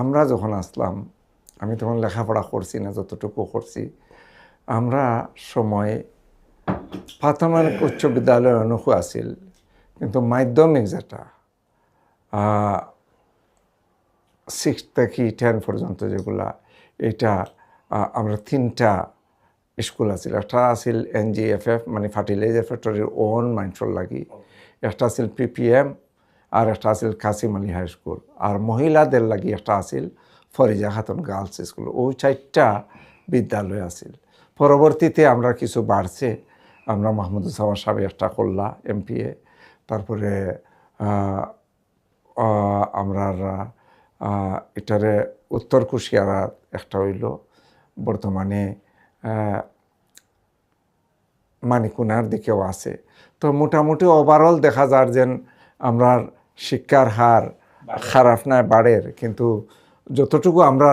আমরা যখন আসলাম, আমি তখন লেখাপড়া করছি না, যতটুকু করছি, আমরা সময় প্রাথমিক উচ্চ বিদ্যালয় অনুকূল আছিল, কিন্তু মাধ্যমিক যেটা সিক্স থেকে টেন পর্যন্ত যেগুলা, এটা আমরা তিনটা স্কুল আছিল। একটা আছিল এন জি এফ এফ মানে ফার্টিলাইজার ফ্যাক্টরির ওন মাইন্ডফল লাগি, একটা আছিল পিপিএম আর একটা আছিল কাসিম আলী হাই স্কুল। আর মহিলাদের লাগি একটা আছিল ফরিজা খাতুন গার্লস স্কুল। ওই চারটা বিদ্যালয় আছিল। পরবর্তীতে আমরা কিছু বাড়ছে। আমরা মাহমুদুজ্জামান সাহেব একটা করলা, এমপিএ। তারপরে আমরা এটারে উত্তর কুশিয়ারা একটা হইল। বর্তমানে মানিকুনার দিকেও আছে। তো মোটামুটি ওভারঅল দেখা যার যেন আমরা শিক্ষার হার খারাপ নয় বাড়ের কিন্তু যতটুকু আমরা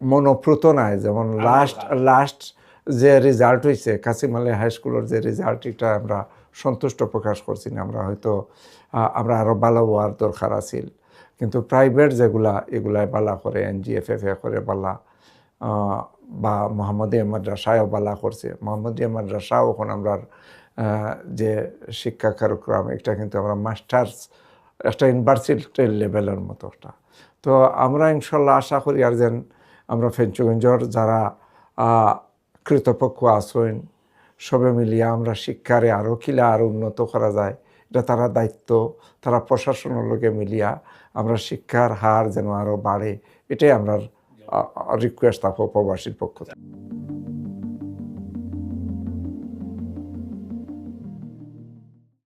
মনোপ্রত নাই যেমন লাস্ট লাস্ট যে রেজাল্ট হয়েছে কাসিম আলী হাই স্কুলের যে রেজাল্ট এটা আমরা সন্তুষ্ট প্রকাশ করছি না। আমরা হয়তো আমরা আরও ভালো হওয়ার দরকার আছিল। কিন্তু প্রাইভেট যেগুলা এগুলাই বালা করে এনজিএফএফ এ করে বালা বা মোহাম্মদিয়া মাদ্রাসায়ও বালা করছে। মোহাম্মদিয়া মাদ্রাসাও এখন আমরা যে শিক্ষা কার্যক্রম, এটা কিন্তু আমরা মাস্টার্স, একটা ইউনিভার্সিটি লেভেলের মতো একটা। তো আমরা ইনশাল্লাহ আশা করি আর যেন আমরা ফেঞ্চুগঞ্জর যারা কৃতপক্ষ আসেন সবে মিলিয়ে আমরা শিক্ষারে আরও কিলা আরও উন্নত করা যায়, এটা তারা দায়িত্ব, তারা প্রশাসনের লোকে মিলিয়া আমরা শিক্ষার হার যেন আরও বাড়ে, এটাই আমরা রিকোয়েস্ট থাকব প্রবাসীর পক্ষ থেকে।